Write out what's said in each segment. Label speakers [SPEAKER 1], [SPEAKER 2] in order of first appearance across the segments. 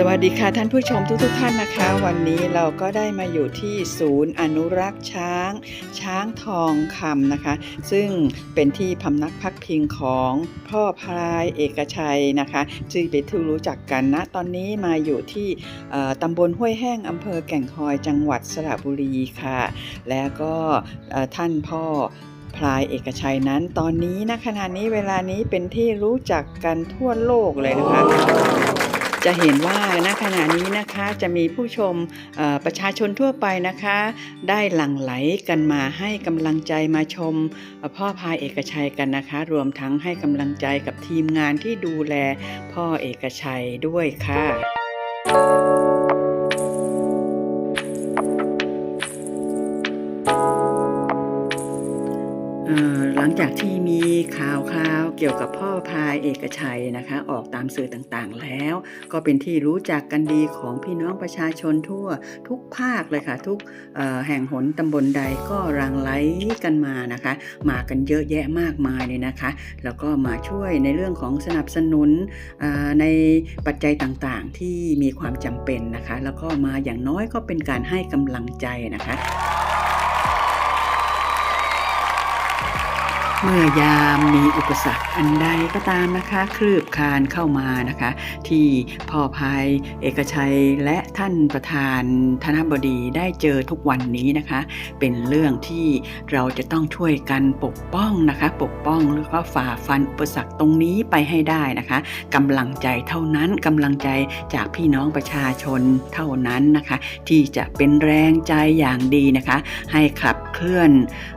[SPEAKER 1] สวัสดีค่ะท่านผู้ชมทุกทท่านนะคะ วันนี้เราก็ได้มาอยู่ที่ศูนย์อนุรักษ์ช้าง ช้างทองคำนะคะ ซึ่งเป็นที่พำนักพักพิงของพ่อพลายเอกชัยนะคะซึ่งเป็นที่รู้จักกันนะ ตอนนี้มาอยู่ที่ตำบลห้วยแห้งอำเภอแก่งคอยจังหวัดสระบุรีค่ะ แล้วก็ท่านพ่อพลายเอกชัยนั้นตอนนี้นะขณะนี้เวลานี้เป็นที่รู้จักกันทั่วโลกเลยนะคะ จะเห็นว่าณขณะนี้นะคะจะมีผู้ชมประชาชนทั่วไปนะคะ ได้หลั่งไหลกันมาให้กำลังใจมาชมพ่อพายเอกชัยกันนะคะ รวมทั้งให้กำลังใจกับทีมงานที่ดูแลพ่อเอกชัยด้วยค่ะ จากที่มีข่าวคราวเกี่ยวกับพ่อพายเอกชัยนะคะ ออกตามสื่อต่างๆแล้ว ก็เป็นที่รู้จักกันดีของพี่น้องประชาชนทั่ว ทุกภาคเลยค่ะ ทุกแห่งหนตำบลใดก็รังไหลกันมานะคะ มากันเยอะแยะมากมายเลยนะคะ แล้วก็มาช่วยในเรื่องของสนับสนุนในปัจจัยต่างๆที่มีความจำเป็นนะคะ แล้วก็มาอย่างน้อยก็เป็นการให้กำลังใจนะคะ เมื่อยามมีอุปสรรคอันใดก็ตามนะคะ คลืบคานเข้ามานะคะ ที่พ่อพายเอกชัยและท่านประธานธนบดีได้เจอทุกวันนี้นะคะ เป็นเรื่องที่เราจะต้องช่วยกันปกป้องนะคะ ปกป้องแล้วก็ฝ่าฟันอุปสรรคตรงนี้ไปให้ได้นะคะกำลังใจเท่านั้นกำลังใจจากพี่น้องประชาชนเท่านั้นนะคะ ที่จะเป็นแรงใจอย่างดีนะคะ ให้ขับเคลื่อน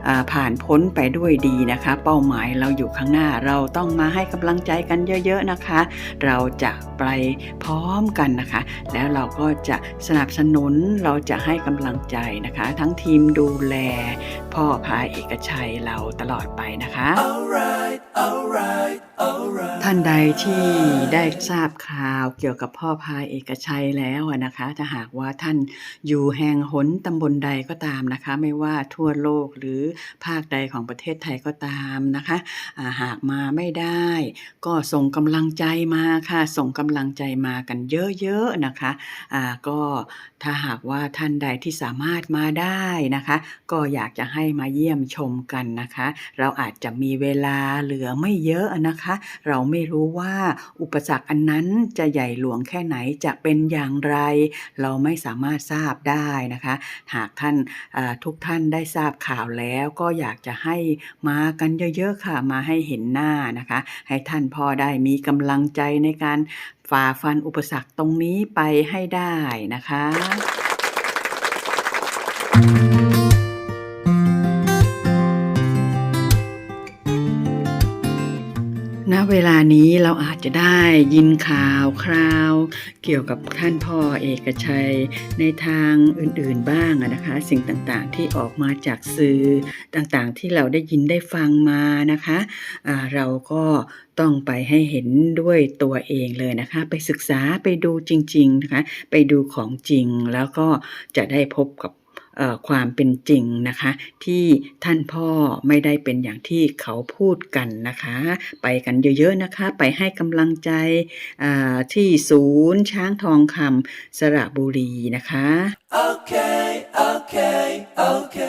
[SPEAKER 1] อผ่านพ้นไปด้วยดีนะคะเป้าหมายเราอยู่ข้างหน้าเราต้องมาให้กำลังใจกันเยอะๆนะคะ เราจะไปพร้อมกันนะคะ แล้วเราก็จะสนับสนุนเราจะให้กำลังใจนะคะ ทั้งทีมดูแล พ่อพาเอกชัยเราตลอดไปนะคะ
[SPEAKER 2] Alright, alright, า
[SPEAKER 1] นใดที่ได้ทราบข่าวเกี่ยวกับพ่อพายเอกชัยแล้วนะคะ ถ้าหากว่าท่านอยู่แห่งหนตำบลใดก็ตามนะคะ ไม่ว่าทั่วโลกหรือภาคใดของประเทศไทยก็ตามนะคะาหากมาไม่ได้ ก็ส่งกำลังใจมาค่ะ ส่งกำลังใจมากันเยอะๆนะคะอ่าก็ถ้าหากว่าท่านใดที่สามารถมาได้นะคะ ก็อยากจะให้มาเยี่ยมชมกันนะคะ เราอาจจะมีเวลาเหลือไม่เยอะนะคะ เราไม่ไม่รู้ว่า อุปสรรคอันนั้นจะใหญ่หลวงแค่ไหนจะเป็นอย่างไร เราไม่สามารถทราบได้นะคะ หากท่านทุกท่านได้ทราบข่าวแล้วก็อยากจะให้มากันเยอะๆค่ะมาให้เห็นหน้านะคะ ให้ท่านพอได้มีกำลังใจในการฝ่าฟันอุปสรรคตรงนี้ไปให้ได้นะคะณ เวลานี้เราอาจจะได้ยินข่าวคราว เกี่ยวกับท่านพ่อเอกชัยในทางอื่นๆบ้างนะคะ สิ่งต่างๆที่ออกมาจากสื่อต่างๆ ที่เราได้ยินได้ฟังมานะคะอ่าเราก็ต้องไปให้เห็นด้วยตัวเองเลยนะคะ ไปศึกษาไปดูจริง ๆนะคะ ไปดูของจริงแล้วก็จะได้พบกับ ความเป็นจริงนะคะ ที่ท่านพ่อไม่ได้เป็นอย่างที่เขาพูดกันนะคะ ไปกันเยอะๆนะคะ ไปให้กำลังใจที่ศูนย์ช้างทองคำสระบุรีนะคะ
[SPEAKER 2] Okay, okay, okay.